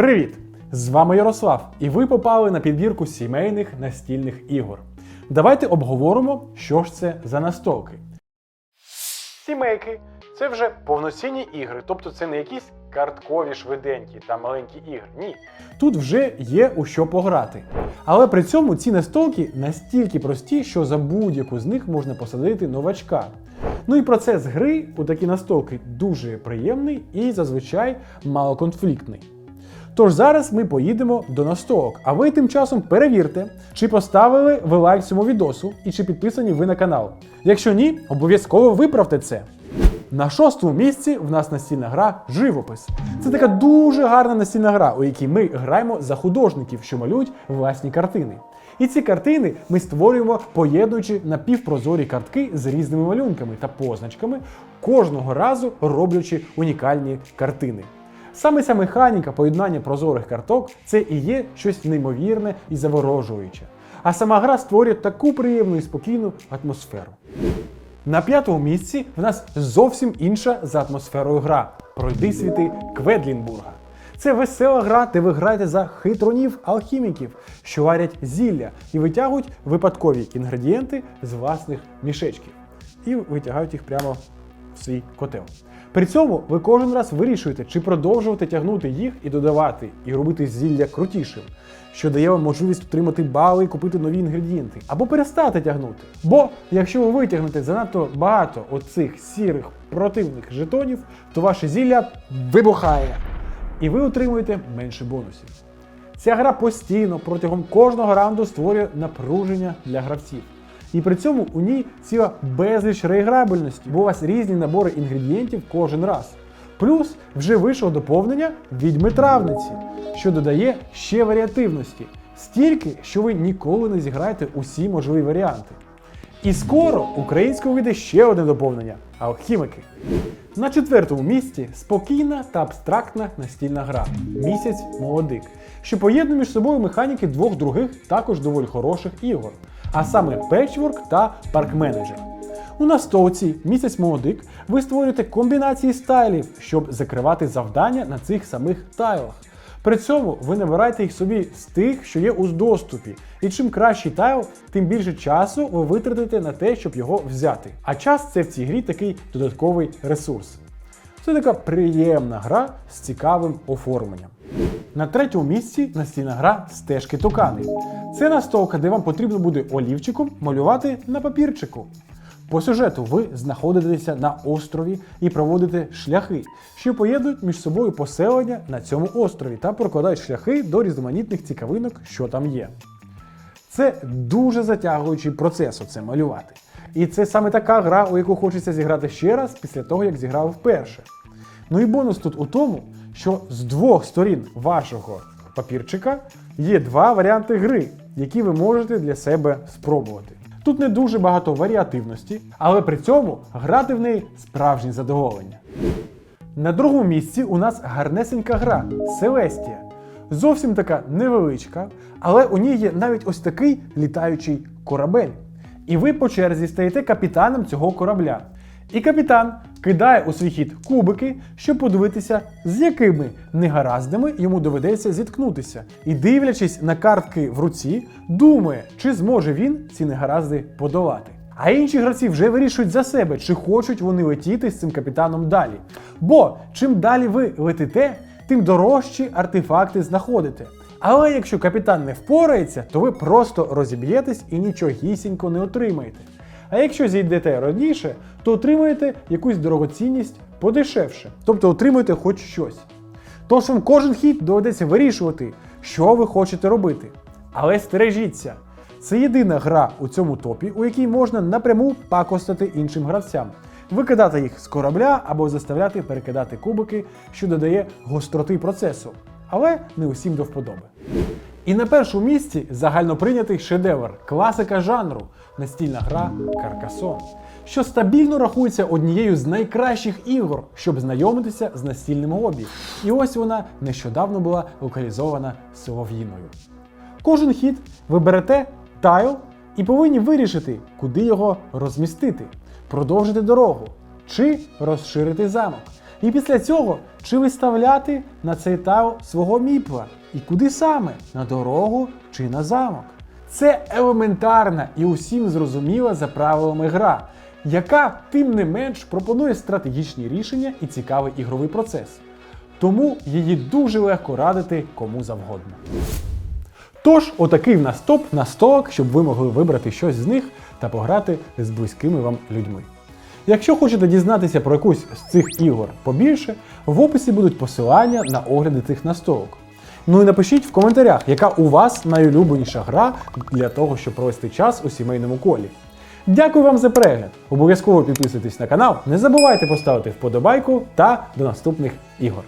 Привіт! З вами Ярослав, і ви попали на підбірку сімейних настільних ігор. Давайте обговоримо, що ж це за настолки. Сімейки це вже повноцінні ігри, тобто це не якісь карткові, швиденькі та маленькі ігри. Ні. Тут вже є у що пограти. Але при цьому ці настолки настільки прості, що за будь-яку з них можна посадити новачка. Ну і процес гри у такі настолки дуже приємний і зазвичай малоконфліктний. Тож зараз ми поїдемо до настолок, а ви тим часом перевірте, чи поставили ви лайк цьому відосу і чи підписані ви на канал. Якщо ні, обов'язково виправте це. На шостому місці в нас настільна гра Живопис. Це така дуже гарна настільна гра, у якій ми граємо за художників, що малюють власні картини. І ці картини ми створюємо, поєднуючи напівпрозорі картки з різними малюнками та позначками, кожного разу роблячи унікальні картини. Саме ця механіка поєднання прозорих карток це і є щось неймовірне і заворожуюче. А сама гра створює таку приємну і спокійну атмосферу. На п'ятому місці в нас зовсім інша за атмосферою гра Пройди світи Кведлінбурга. Це весела гра, де ви граєте за хитронів алхіміків, що варять зілля і витягують випадкові інгредієнти з власних мішечків і витягають їх прямо в свій котел. При цьому ви кожен раз вирішуєте, чи продовжувати тягнути їх і додавати, і робити зілля крутішим, що дає вам можливість отримати бали і купити нові інгредієнти, або перестати тягнути. Бо якщо ви витягнете занадто багато оцих сірих противних жетонів, то ваше зілля вибухає, і ви отримуєте менше бонусів. Ця гра постійно протягом кожного раунду створює напруження для гравців. І при цьому у ній ціла безліч реіграбельності, бо у вас різні набори інгредієнтів кожен раз. Плюс вже вийшло доповнення відьми травниці, що додає ще варіативності, стільки, що ви ніколи не зіграєте усі можливі варіанти. І скоро українською вийде ще одне доповнення алхімики. На четвертому місці спокійна та абстрактна настільна гра Місяць молодик, що поєднує між собою механіки двох других також доволі хороших ігор, а саме Patchwork та Manager. У настолці місяць молодик ви створюєте комбінації стайлів, щоб закривати завдання на цих самих тайлах. При цьому ви набираєте їх собі з тих, що є у доступі. І чим кращий тайл, тим більше часу ви витратите на те, щоб його взяти. А час це в цій грі такий додатковий ресурс. Це така приємна гра з цікавим оформленням. На третьому місці настільна гра стежки токани. Це настолка, де вам потрібно буде олівчиком малювати на папірчику. По сюжету ви знаходитеся на острові і проводите шляхи, що поєднують між собою поселення на цьому острові та прокладають шляхи до різноманітних цікавинок, що там є. Це дуже затягуючий процес оце малювати. І це саме така гра, у яку хочеться зіграти ще раз після того, як зіграв вперше. Ну і бонус тут у тому, що з двох сторін вашого папірчика є два варіанти гри, які ви можете для себе спробувати. Тут не дуже багато варіативності, але при цьому грати в неї справжнє задоволення. На другому місці у нас гарнесенька гра Селестія. Зовсім така невеличка, але у ній є навіть ось такий літаючий корабель. І ви по черзі стаєте капітаном цього корабля. І капітан кидає у свій хід кубики, щоб подивитися, з якими негараздами йому доведеться зіткнутися. І дивлячись на картки в руці, думає, чи зможе він ці негаразди подолати. А інші гравці вже вирішують за себе, чи хочуть вони летіти з цим капітаном далі. Бо чим далі ви летите, тим дорожчі артефакти знаходите. Але якщо капітан не впорається, то ви просто розіб'єтесь і нічогісінько не отримаєте. А якщо зійдете раніше, то отримаєте якусь дорогоцінність подешевше, тобто отримуєте хоч щось. Тож вам кожен хід доведеться вирішувати, що ви хочете робити. Але стережіться, це єдина гра у цьому топі, у якій можна напряму пакостити іншим гравцям, викидати їх з корабля або заставляти перекидати кубики, що додає гостроти процесу, але не усім до вподоби. І на першому місці загальноприйнятий шедевр, класика жанру, настільна гра Каркасон, що стабільно рахується однією з найкращих ігор, щоб знайомитися з настільним хобі. І ось вона нещодавно була локалізована Солов'їною. Кожен хід ви берете тайл і повинні вирішити, куди його розмістити, продовжити дорогу чи розширити замок. І після цього чи виставляти на цей тау свого міпла? І куди саме? На дорогу чи на замок? Це елементарна і усім зрозуміла за правилами гра, яка тим не менш пропонує стратегічні рішення і цікавий ігровий процес. Тому її дуже легко радити кому завгодно. Тож, отакий в нас топ настолок, щоб ви могли вибрати щось з них та пограти з близькими вам людьми. Якщо хочете дізнатися про якусь з цих ігор побільше, в описі будуть посилання на огляди цих настолок. Ну і напишіть в коментарях, яка у вас найулюбленіша гра для того, щоб провести час у сімейному колі. Дякую вам за перегляд! Обов'язково підписуйтесь на канал, не забувайте поставити вподобайку та до наступних ігор.